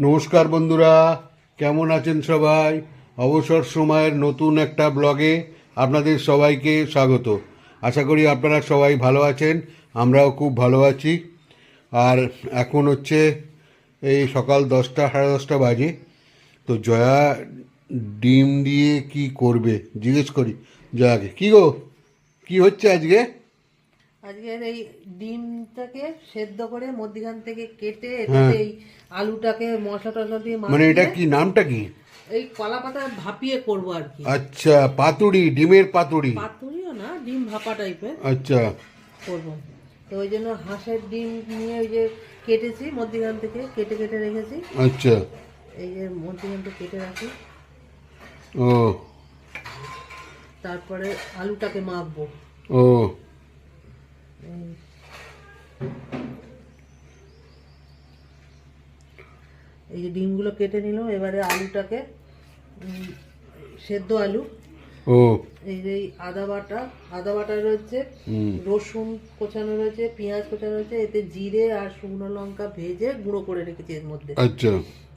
নমস্কার বন্ধুরা, কেমন আছেন সবাই? অবসর সময়ের নতুন একটা ব্লগে আপনাদের সবাইকে স্বাগত। আশা করি আপনারা সবাই ভালো আছেন, আমরাও খুব ভালো আছি। আর এখন হচ্ছে এই সকাল দশটা, সাড়ে দশটা বাজে। তো জয়া ডিম দিয়ে কি করবে? জিজ্ঞেস করি জয়াকে। কি গো? কি হচ্ছে আজকে? আজকের এই ডিমটাকে সেদ্ধ করে মধ্যখান থেকে কেটে হ্যাঁ। এটাতে এই আলুটাকে মশলা টশলা দিয়ে মানে এটা কি নামটা কি? এই কলা পাতা ভাপিয়ে করব আর কি। আচ্ছা পাতুড়ি ডিমের পাতুড়ি। পাতুরিও না ডিম ভাপা টাইপের আচ্ছা। করব। তো ওই জন্য হাঁসের ডিম নিয়ে ওই যে কেটেছি মধ্যখান থেকে কেটে কেটে রেখেছি। আচ্ছা। এই যে মধ্যখান থেকে কেটে রাখি। ও। তারপরে আলুটাকে মাখবো। ও। এই যে ডিমগুলো কেটে নিলাম এবারে আলুটাকে সেদ্ধ আলু। ও। এই যে আদা বাটা আদা বাটা রয়েছে রসুন কোচানো রয়েছে পেঁয়াজ কোচানো রয়েছে এতে জিরে আর শুকনো লঙ্কা ভেজে গুঁড়ো করে রেখেছি এর মধ্যে। আচ্ছা।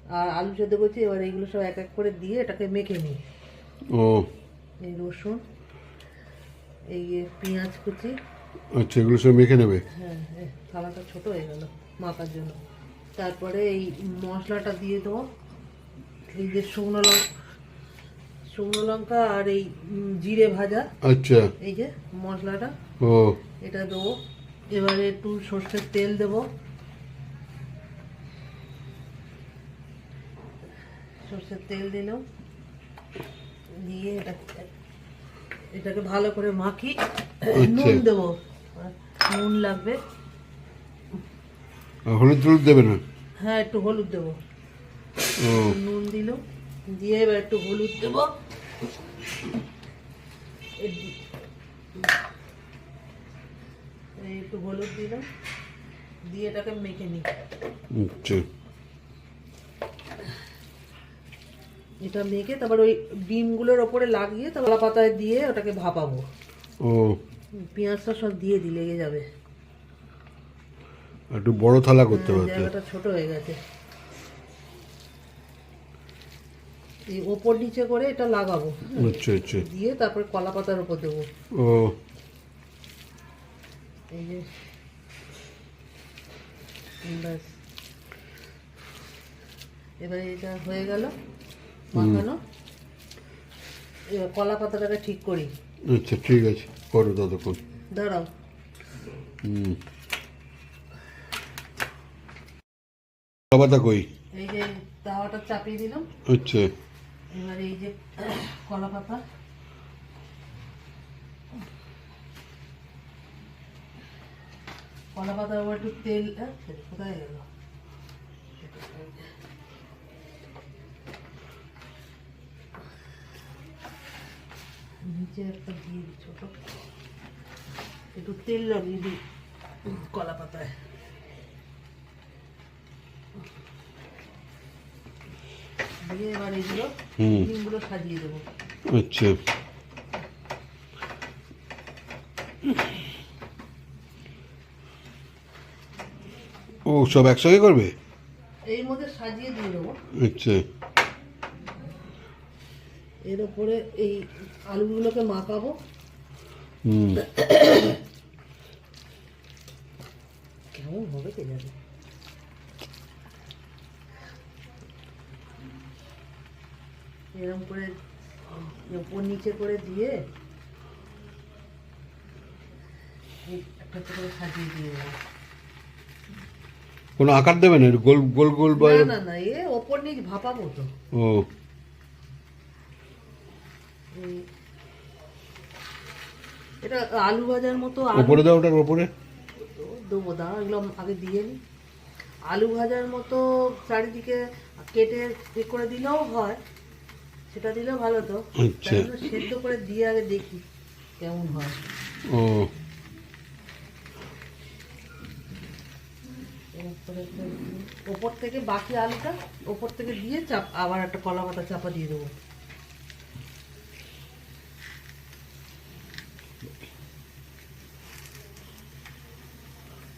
আর আলু সেদ্ধ করছি এবার এইগুলো সব এক এক করে দিয়ে এটাকে মেখে নিই। ও। এই রসুন এই পেঁয়াজ কুচি আচ্ছা এগুলো সব মেখে নেবে? হ্যাঁ হ্যাঁ থালাটা ছোট হয়ে গেল মাখার জন্য। তারপরে এই মশলাটা দিয়ে দেবো। এই যে শুকনো লঙ্কা শুকনো লঙ্কা আর এই জিরে ভাজা। আচ্ছা। এই যে মশলাটা। ও। এটা দেবো। এবারে একটু সর্ষের তেল দেবো। সর্ষের তেল দিলাম দিয়ে এটা এটাকে ভালো করে মাখি। নুন দেবো। নুন লাগবে। আর হলুদ দেবে না? হ্যাঁ একটু হলুদ দেবো। নুন দিল। দিয়ে এবার একটু হলুদ দেবো। একটু হলুদ দিলাম। দিয়ে এটাকে মেখে নিই। আচ্ছা। এটা মেখে তারপর ওই ডিমগুলোর ওপরে লাগিয়ে তারপর পাতায় দিয়ে ওটাকে ভাপাবো। ও। পেঁয়াজটা সব দিয়ে দিলে লেগে যাবে। একটু বড় থালা করতে হ্যাঁ, পারতে জায়গাটা ছোট হয়ে গেছে। এই ওপর নিচে করে এটা লাগাবো। আচ্ছা আচ্ছা। দিয়ে তারপর কলা পাতার উপর দেবো। ও। এই যে ব্যাস। এবারে এটা হয়ে গেল মাখানো। কলা পাতাটাকে ঠিক করি। আচ্ছা ঠিক আছে। করো ততক্ষণ দাঁড়াও। হুম। পাতা কই? এই যে তাওয়াটা চাপিয়ে দিলাম। আচ্ছা। এবার এই যে কলা পাতা। কলা পাতার উপর একটু তেল কোথায় গেল? নিচে একটা দিয়ে দিই ছোট একটু তেল লাগিয়ে দিই কলা পাতায়। দিয়ে এবার এইগুলো ডিমগুলো সাজিয়ে দেবো। আচ্ছা। ও সব একসঙ্গে করবে? এর মধ্যে সাজিয়ে দিয়ে দেবো। আচ্ছা। এর উপরে এই আলুগুলোকে মাখাবো। কেমন হবে কে জানে? এরকম করে উপর নিচে করে দিয়ে একটা করে সাজিয়ে দিয়ে কোনো আকার দেবে না? একটু গোল গোল গোল বা না না না এ ওপর নিচ ভাপাবো তো। ও। এটা আলু ভাজার মতো ওপরে দাও ওটার ওপরে দেবো দাঁড়া এগুলো আগে দিয়ে নিই আলু ভাজার মতো চারিদিকে কেটে এ করে দিলেও হয় সেটা দিলেও ভালো তো। আচ্ছা। সেদ্ধ করে দিয়ে আগে দেখি কেমন হয়। ও। ওপর থেকে বাকি আলুটা ওপর থেকে দিয়ে চাপ আবার একটা কলা পাতা চাপা দিয়ে দেবো।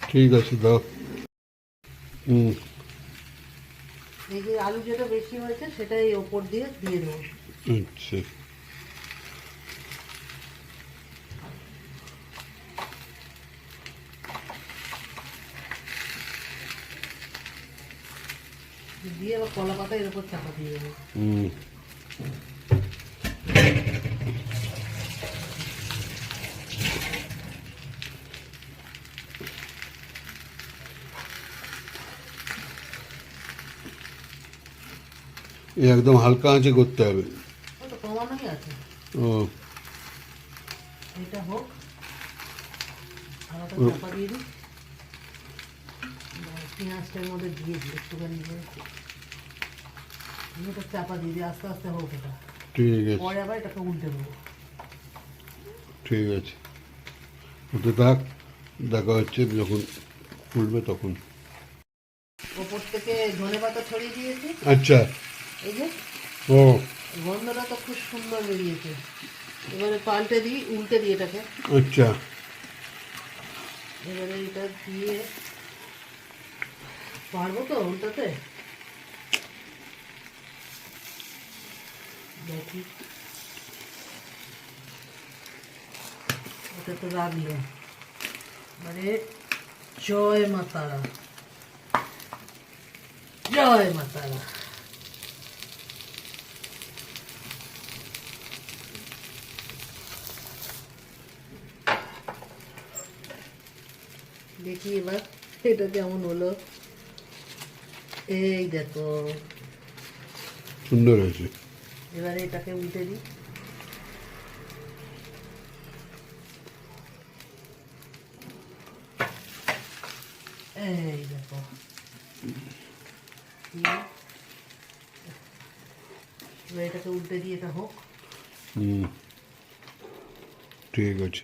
ঠিক আছে দাও। হুম। এই যে আলু যেটা বেশি হয়েছে সেটা এই ওপর দিয়ে দিয়ে দেবো। আচ্ছা। দিয়ে আবার কলা পাতা এর উপর চাপা দিয়ে দেবো। হুম। এ একদম হালকা আঁচে করতে হবে। ও তো কমানোই আছে। ও। এটা হোক। আলাদা হুম। চাপা দিয়ে দিই। এবার পেঁয়াজটার মধ্যে দিয়ে দিই একটুখানি এটা চাপা দিয়ে দিই আস্তে আস্তে হোক এটা। ঠিক আছে। পরে আবার এটাকে উল্টে দেবো। ঠিক আছে। ওতে থাক দেখা হচ্ছে যখন ফুলবে তখন। ওপর থেকে ধনে পাতা ছড়িয়ে দিয়েছি। আচ্ছা। এই যে গন্ধটা তো খুব সুন্দর বেরিয়েছে। এবারে পাল্টে দিই উল্টে দিই এটাকে। আচ্ছা। এবারে এটা দিয়ে পারব তো উল্টাতে? দেখি। ওটা তো রাখল মানে জয় মা তারা জয় মা দেখি এবার? এটা কেমন হলো। এই দেখো। সুন্দর হয়েছে। এবারে এটাকে উল্টে দিই। এই দেখো। এবার এটাকে উল্টে দিয়ে এটা হোক। হুম। ঠিক আছে।